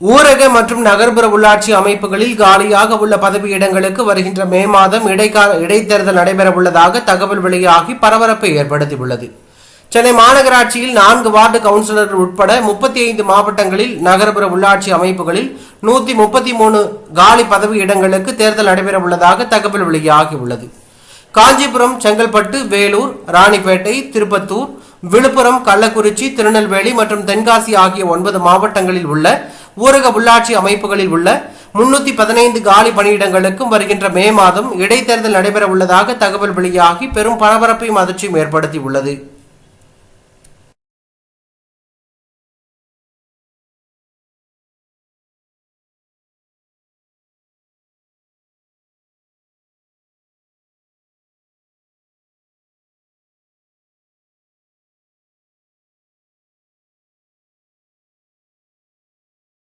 ஊரக மற்றும் நகர்ப்புற உள்ளாட்சி அமைப்புகளில் காலியாக உள்ள பதவியிடங்களுக்கு வருகின்ற மே மாதம் இடைக்கால இடைத்தேர்தல் நடைபெற உள்ளதாக தகவல் வெளியாகி பரபரப்பை ஏற்படுத்தியுள்ளது. சென்னை மாநகராட்சியில் நான்கு வார்டு கவுன்சிலர்கள் உட்பட முப்பத்தி ஐந்து மாவட்டங்களில் நகர்ப்புற உள்ளாட்சி அமைப்புகளில் நூத்தி முப்பத்தி மூணு காலி பதவியிடங்களுக்கு தேர்தல் நடைபெற உள்ளதாக தகவல் வெளியாகியுள்ளது. காஞ்சிபுரம் செங்கல்பட்டு வேலூர் ராணிப்பேட்டை திருப்பத்தூர் விழுப்புரம் கள்ளக்குறிச்சி திருநெல்வேலி மற்றும் தென்காசி ஆகிய ஒன்பது மாவட்டங்களில் உள்ள ஊரக உள்ளாட்சி அமைப்புகளில் உள்ள முன்னூத்தி பதினைந்து காலி பணியிடங்களுக்கும் வருகின்ற மே மாதம் இடைத்தேர்தல் நடைபெற உள்ளதாக தகவல் வெளியாகி பெரும் பரபரப்பையும் அதிர்ச்சியும் ஏற்படுத்தியுள்ளது.